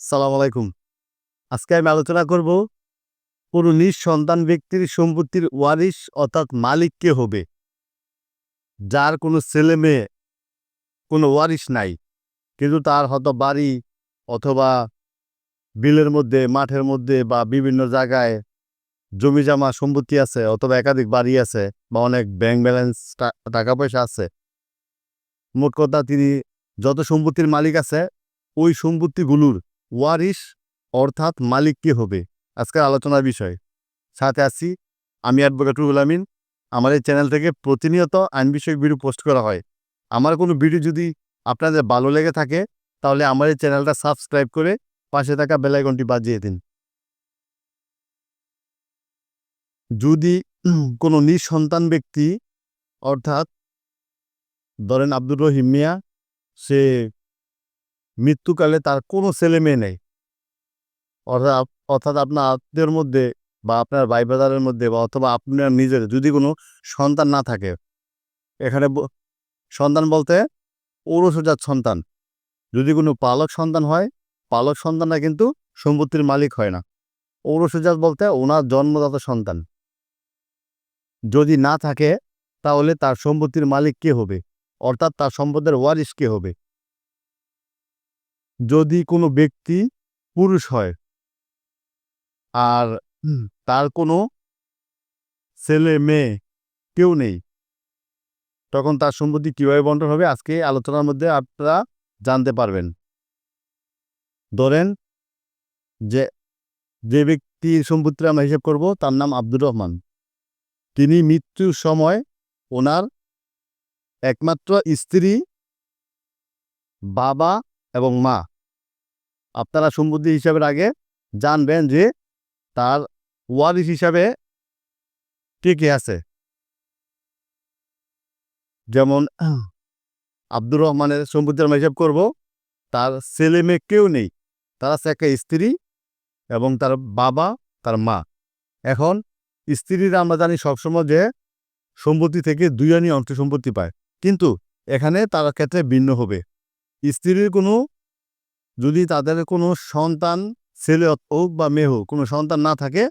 সালাম আলাইকুম। আজকে আমি আলোচনা করব কোনো নিঃসন্তান ব্যক্তির সম্পত্তির ওয়ারিশ অর্থাৎ মালিক কে হবে। যার কোনো ছেলে মেয়ে কোনো ওয়ারিশ নাই, কিন্তু তার হয়তো বাড়ি অথবা বিলের মধ্যে, মাঠের মধ্যে বা বিভিন্ন জায়গায় জমি জমা সম্পত্তি আছে অথবা একাধিক বাড়ি আছে বা অনেক ব্যাংক ব্যালেন্স টাকা পয়সা আছে। মোট কথা তিনি যত সম্পত্তির মালিক আছে ওই সম্পত্তিগুলোর ওয়ারিশ অর্থাৎ মালিক কে হবে? আজকের আলোচনার বিষয়। সাথে আছি আমি অ্যাডভোকেট রুহুল আমিন। আমার এই চ্যানেল থেকে প্রতিনিয়ত আইন বিষয়ক ভিডিও পোস্ট করা হয়। আমার কোনো ভিডিও যদি আপনাদের ভালো লেগে থাকে, তাহলে আমার এই চ্যানেলটা সাবস্ক্রাইব করে পাশে থাকা বেলাইকনটি বাজিয়ে দিন। যদি কোনো নিঃসন্তান ব্যক্তি অর্থাৎ ধরেন আব্দুর রহিম মিয়া, সে মৃত্যুকালে তার কোনো ছেলে মেয়ে নেই। অর্থাৎ অর্থাৎ আপনার আত্মীয়র মধ্যে বা আপনার ভাই ব্রাদারের মধ্যে বা অথবা আপনার নিজের যদি কোনো সন্তান না থাকে, এখানে সন্তান বলতে ঔরসজাত সন্তান। যদি কোনো পালক সন্তান হয়, পালক সন্তানরা কিন্তু সম্পত্তির মালিক হয় না। ঔরসজাত বলতে ওনার জন্মদাত সন্তান। যদি না থাকে, তাহলে তার সম্পত্তির মালিক কে হবে? অর্থাৎ তার সম্পদের ওয়ারিশ কে হবে? যদি কোনো ব্যক্তি পুরুষ হয় আর তার কোনো ছেলে মেয়ে কেউ নেই তখন তার সম্পত্তি কীভাবে বন্টন হবে আজকে আলোচনার মধ্যে আপনারা জানতে পারবেন। ধরেন যে যে ব্যক্তির সম্পত্তির আমরা হিসেব করব তার নাম আব্দুর রহমান। তিনি মৃত্যুর সময় ওনার একমাত্র স্ত্রী বাবা এবং মা। আপনারা সম্পত্তি হিসাবের আগে জানবেন যে তার ওয়ারিশ হিসাবে কে কে আছে। যেমন আব্দুর রহমানের সম্পত্তি আমরা হিসাব করব, তার ছেলে মেয়ে কেউ নেই, তার আছে একটা স্ত্রী এবং তার বাবা, তার মা। এখন স্ত্রীরা আমরা জানি সবসময় যে সম্পত্তি থেকে দুই আনি অংশ সম্পত্তি পায়, কিন্তু এখানে তার ক্ষেত্রে ভিন্ন হবে। স্ত্রীর কোনো যদি তাদের কোনো সন্তান, ছেলে হোক বা মেয়ে হোক, কোনো সন্তান না থাকে,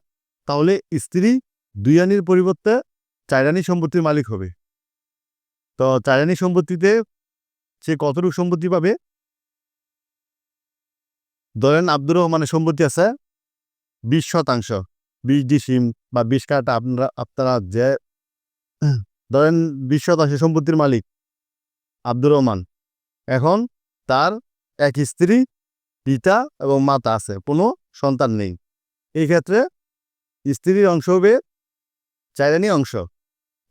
তাহলে স্ত্রী দুই আনির পরিবর্তে চাইরানি সম্পত্তির মালিক হবে। তো চাইরানি সম্পত্তিতে সে কতটুকু সম্পত্তি পাবে? ধরেন আব্দুর রহমানের সম্পত্তি আছে বিশ শতাংশ, বিশ ডিসিম বা বিশ কাটা আপনারা আপনারা যে ধরেন বিশ শতাংশ সম্পত্তির মালিক আব্দুর রহমান। এখন তার এক স্ত্রী পিতা এবং মাতা আছে, কোনো সন্তান নেই। এই ক্ষেত্রে স্ত্রীর অংশ হবে চাইরানি অংশ।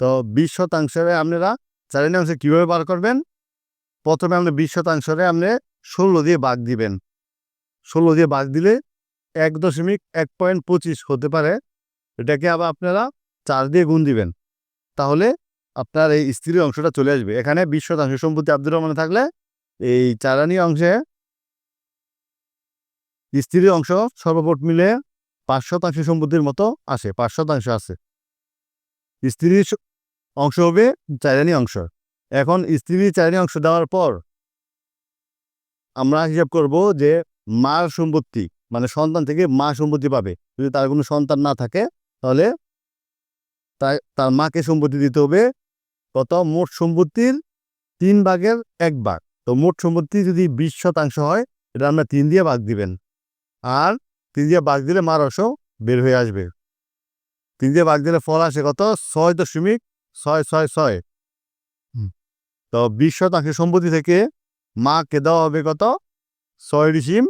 তো বিশ শতাংশে আপনারা চাইরানি অংশ কীভাবে বার করবেন? প্রথমে আপনি বিশ শতাংশরে আপনি ষোলো দিয়ে বাঘ দিবেন। ষোলো দিয়ে বাঘ দিলে এক দশমিক এক পয়েন্ট পঁচিশ হতে পারে। এটাকে আবার আপনারা চার দিয়ে গুণ দিবেন। তাহলে আপনার এই স্ত্রীর অংশটা চলে আসবে। এখানে বিশ শতাংশ সম্পত্তি আব্দুর রহমানে থাকলে এই চারানি অংশে স্ত্রীর অংশ সর্বমোট মিলে পাঁচ শতাংশ সম্পত্তির মতো আসে, পাঁচ শতাংশ আছে। স্ত্রীর অংশ হবে চারানি অংশ। এখন স্ত্রীর চারানি অংশ দেওয়ার পর আমরা হিসাব করব যে মার সম্পত্তি মানে সন্তান থেকে মা সম্পত্তি পাবে। যদি তার কোনো সন্তান না থাকে, তাহলে তার মাকে সম্পত্তি দিতে হবে। কত? মোট সম্পত্তির তিন ভাগের এক ভাগ। তো মোট সম্পত্তি যদি বিশ শতাংশ হয়, এটা আমরা তিন দিয়ে ভাগ দিবেন। আর তিন দিয়ে ভাগ দিলে মার অংশ বের হয়ে আসবে। তিন দিয়ে ভাগ দিলে ফল আসে কত? ছয় দশমিক ছয় ছয় ছয়। হুম। তো বিশ শতাংশ সম্পত্তি থেকে মাকে দেওয়া হবে কত? ছয় ডিসিম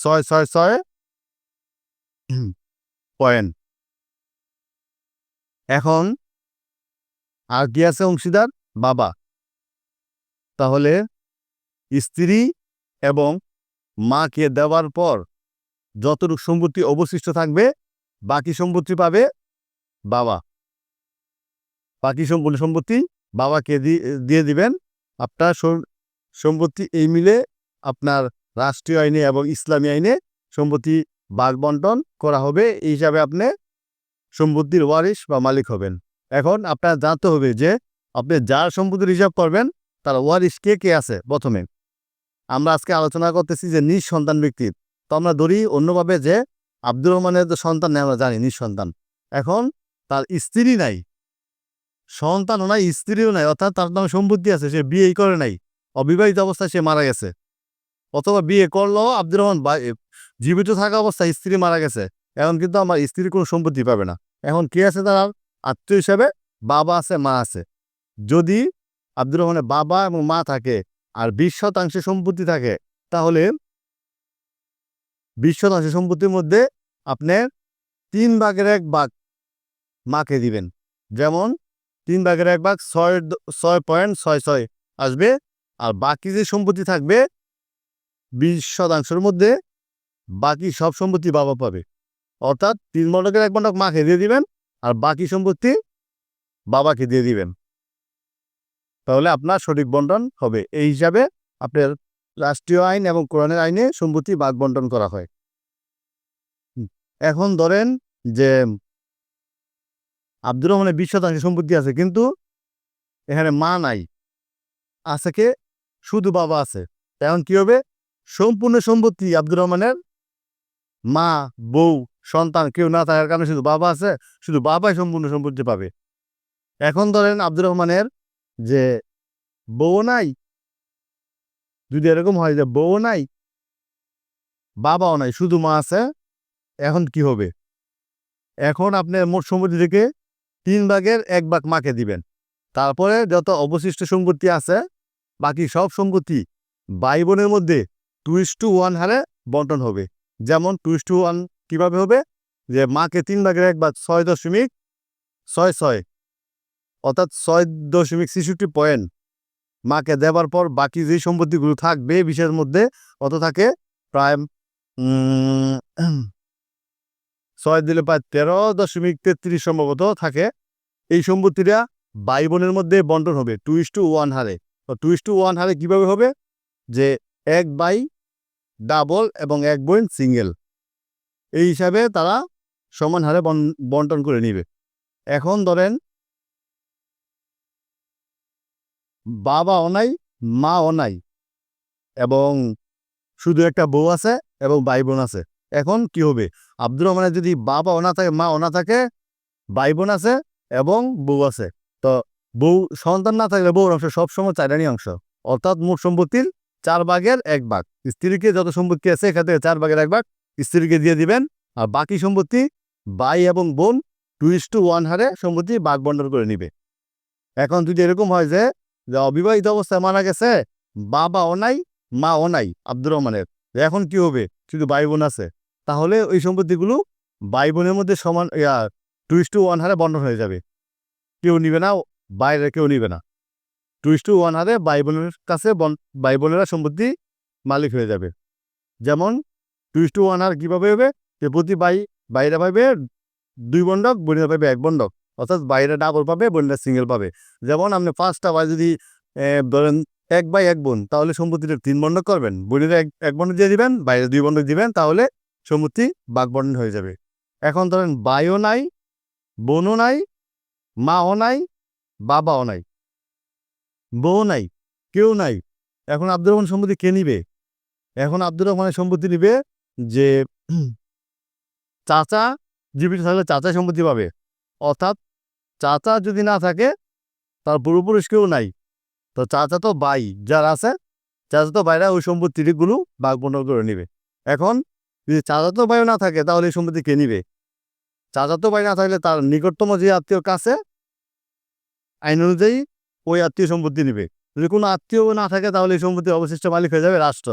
ছয় ছয় ছয় পয়েন্ট। এখন আর কি আছে অংশীদার? বাবা। তাহলে স্ত্রী এবং মাকে দেওয়ার পর যতটুকু সম্পত্তি অবশিষ্ট থাকবে, বাকি সম্পত্তি পাবে বাবা। বাকি সম্পত্তি বাবাকে দিয়ে দিবেন। আপনার সম্পত্তি এই মিলে আপনার রাষ্ট্রীয় আইনে এবং ইসলামী আইনে সম্পত্তি ভাগ বন্টন করা হবে। এই হিসাবে আপনি সম্পত্তির ওয়ারিশ বা মালিক হবেন। এখন আপনার জানতে হবে যে আপনি যার সম্পত্তির হিসাব করবেন, তার ওয়ারিশ কে কে আছে প্রথমে? আমরা আজকে আলোচনা করতেছি যে নিঃসন্তান ব্যক্তির তো আমরা ধরি অন্যভাবে যে আব্দুর রহমানের তো সন্তান নেই আমরা জানি নিঃসন্তান। এখন তার স্ত্রী নাই। সন্তানও নাই, স্ত্রীও নাই, অর্থাৎ তার নামে সম্পত্তি আছে, সে বিয়েই করে নাই। অবিবাহিত অবস্থায় সে মারা গেছে। অথবা বিয়ে করল আব্দুর রহমান জীবিত থাকা অবস্থায় স্ত্রী মারা গেছে। এখন কিন্তু আমার স্ত্রীর কোনো সম্পত্তি পাবে না। এখন কে আছে তার? আত্মীয় হিসাবে বাবা আছে, মা আছে। যদি আব্দুর রহমানের বাবা এবং মা থাকে আর বিশ শতাংশে সম্পত্তি থাকে, তাহলে বিশ শতাংশ সম্পত্তির মধ্যে আপনার তিন ভাগের এক ভাগ মাকে দিবেন। যেমন তিন ভাগের এক ভাগ ছয় ছয় পয়েন্ট ছয় ছয় আসবে, আর বাকি যে সম্পত্তি থাকবে বিশ শতাংশের মধ্যে বাকি সব সম্পত্তি বাবা পাবে। অর্থাৎ তিন মণ্ডকের এক মণ্ডক মাকে দিয়ে দিবেন, আর বাকি সম্পত্তি বাবাকে দিয়ে দিবেন। তাহলে আপনার সঠিক বন্টন হবে। এই হিসাবে আপনার রাষ্ট্রীয় আইন এবং কোরআনের আইনে সম্পত্তি ভাগ বন্টন করা হয়। এখন ধরেন যে আব্দুর রহমানের বিশ শতাংশ সম্পত্তি আছে, কিন্তু এখানে মা নাই, আছে কে? শুধু বাবা আছে। এখন কি হবে? সম্পূর্ণ সম্পত্তি আব্দুর রহমানের মা, বউ, সন্তান কেউ না থাকার কারণে শুধু বাবা আছে, শুধু বাবাই সম্পূর্ণ সম্পত্তি পাবে। এখন ধরেন আব্দুর রহমানের যে বউ নাই, যদি এরকম হয় যে বউ নাই, বাবাও নাই, শুধু মা আছে, এখন কি হবে? এখন আপনি মোট সম্পত্তি থেকে তিন ভাগের এক ভাগ মাকে দিবেন। তারপরে যত অবশিষ্ট সম্পত্তি আছে, বাকি সব সম্পত্তি ভাই বোনের মধ্যে টু ইস টু ওয়ান হারে বন্টন হবে। যেমন টু ইস টু ওয়ান কীভাবে হবে? যে মাকে তিন ভাগের এক ভাগ ছয় দশমিক ছয় ছয় অর্থাৎ ছয় দশমিক ছেষট্টি পয়েন্ট মাকে দেবার পর বাকি যে সম্পত্তিগুলো থাকবে বিশের মধ্যে কত থাকে? প্রায় ছয় দিলে প্রায় তেরো দশমিক তেত্রিশ সম্ভবত থাকে। এই সম্পত্তিটা ভাই বোনের মধ্যে বন্টন হবে টু ইস টু ওয়ান হারে। তো টু ইস টু ওয়ান হারে কীভাবে হবে? যে এক বাই ডাবল এবং এক বোন সিঙ্গেল এই হিসাবে তারা সমান হারে বন- বন্টন করে নিবে। এখন ধরেন বাবা অনাই মা অনাই এবং শুধু একটা বউ আছে এবং ভাই বোন আছে। এখন কি হবে? আব্দুর রহমানের যদি বাবা অনা থাকে মা অনা থাকে ভাই বোন আছে এবং বউ আছে। তো বউ, সন্তান না থাকলে বউর অংশ সবসময় চারানি অংশ। অর্থাৎ মোট সম্পত্তির চার ভাগের এক ভাগ। স্ত্রীকে যত সম্পত্তি আছে, এখান থেকে চার ভাগের এক ভাগ স্ত্রীকে দিয়ে দিবেন। আর বাকি সম্পত্তি ভাই এবং বোন টু ইস টু ওয়ান হারে সম্পত্তি বাঘ বন্টন করে নিবে। এখন যদি এরকম হয় যে যে অবিবাহিত অবস্থায় মারা গেছে বাবা অনাই মা অনাই আব্দুর রহমানের। এখন কি হবে? শুধু ভাই বোন আছে। তাহলে ওই সম্পত্তিগুলো ভাই বোনের মধ্যে সমান টু ইস টু ওয়ান হারে বন্টন হয়ে যাবে। কেউ নিবে না, বাইরে কেউ নিবে না। টু ইস টু ওয়ান হারে ভাই বোনের কাছে ভাই বোনেরা সম্পত্তি মালিক হয়ে যাবে। যেমন টু ইস টু ওয়ান হার কীভাবে হবে? যে প্রতি ভাই বাইরে পাবে দুই বন্ডক বোনেরা পাবে এক বন্ডক অর্থাৎ বাইরে ডাবল পাবে বোনেরা সিঙ্গেল পাবে। যেমন আপনি পাঁচটা ভাই যদি ধরেন এক বাই এক বোন, তাহলে সম্পত্তিটা তিন বন্ডক করবেন। বোনেরা এক এক বন্ডক দিয়ে দিবেন বাইরে দুই বন্ডক দিবেন, তাহলে সম্পত্তি বাঘ বন্টন হয়ে যাবে। এখন ধরেন বাইও নাই, বোনও নাই, মাও নাই, বাবাও নাই বউ নাই, কেউ নাই। এখন আব্দুর রহমান সম্পত্তি কে নিবে? এখন আব্দুর রহমানের সম্পত্তি নিবে যে, চাচা, জীবিত থাকলে চাচা সম্পত্তি পাবে। অর্থাৎ চাচা যদি না থাকে, তার পূর্বপুরুষ কেউ নাই। তো চাচা তো বাই যারা আছে, চাচা তো বাইরা ওই সম্পত্তিগুলো বাঘ বন্টন করে নিবে। এখন যদি চাচা তো ভাইও না থাকে, তাহলে এই সম্পত্তি কে নিবে? চাচা তো ভাই না থাকলে তার নিকটতম যে আত্মীয় কাছে, আইন অনুযায়ী ওই আত্মীয় সম্পত্তি নিবে। যদি কোনো আত্মীয় না থাকে, তাহলে এই সম্পত্তির অবশিষ্ট মালিক হয়ে যাবে রাষ্ট্র।